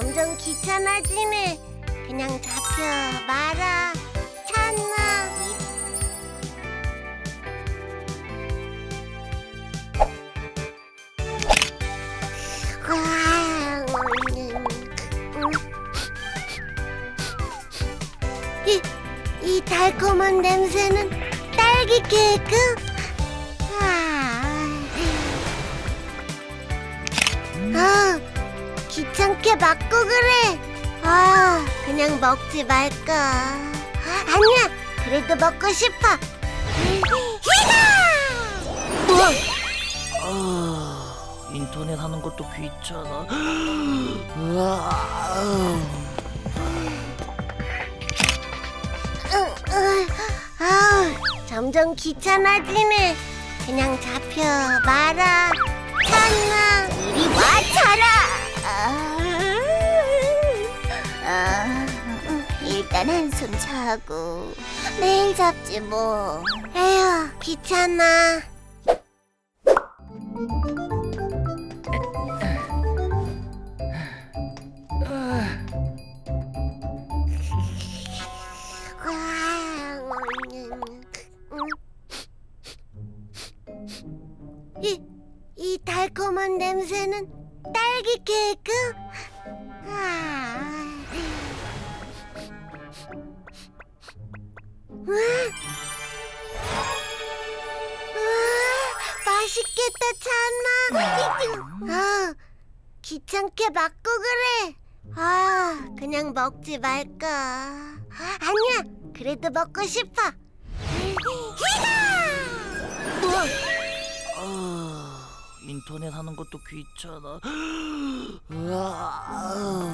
점점 귀찮아지네. 그냥 잡혀 말아. 찬나. 와, 음, 음. 이, 이 달콤한 냄새는 딸기 케이크? 귀찮게 맞고 그래. 아, 그냥 먹지 말까. 아니야, 그래도 먹고 싶어. 우와, 아, 인터넷 하는 것도 귀찮아. 으아, 으, 으, 아우, 점점 귀찮아지네. 그냥 잡혀 말아. 찬나, 이리 와, 일단 한숨 자고 내일 잡지 뭐. 에휴, 귀찮아. 이, 이 달콤한 냄새는 딸기 케이크? 아. 맛있겠다, 찬나. 아, 귀찮게 맞고 그래. 아, 그냥 먹지 말까. 아니야, 그래도 먹고 싶어. 우와, 아, 인터넷 하는 것도 귀찮아. 으아,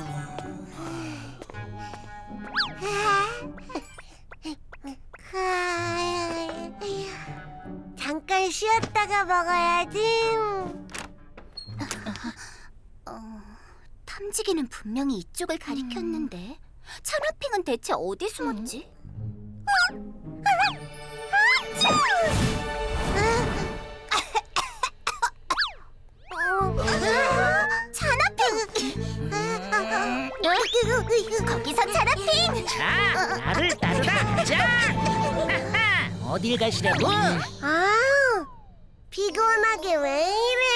잠깐 쉬었다 가 먹어야지. 어, 탐지기는 분명히 이쪽을 가리켰는데 찬호핑은 대체 어디 숨었지? 찬호핑! 거기서 찬호핑! 자, 나를 따르라. 자, 하하, 어딜 가시려고? 아, 피곤하게 왜 이래?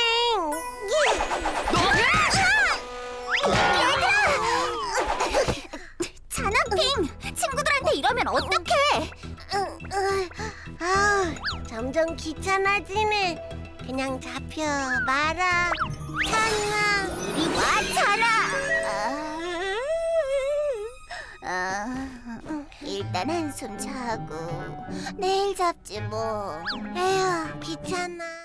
찬호핑! 친구들한테 이러면 어떡해! 아, 점점 귀찮아지네. 그냥 잡혀 말아. 일단 한숨 자고 내일 잡지 뭐. 에휴, 귀찮아.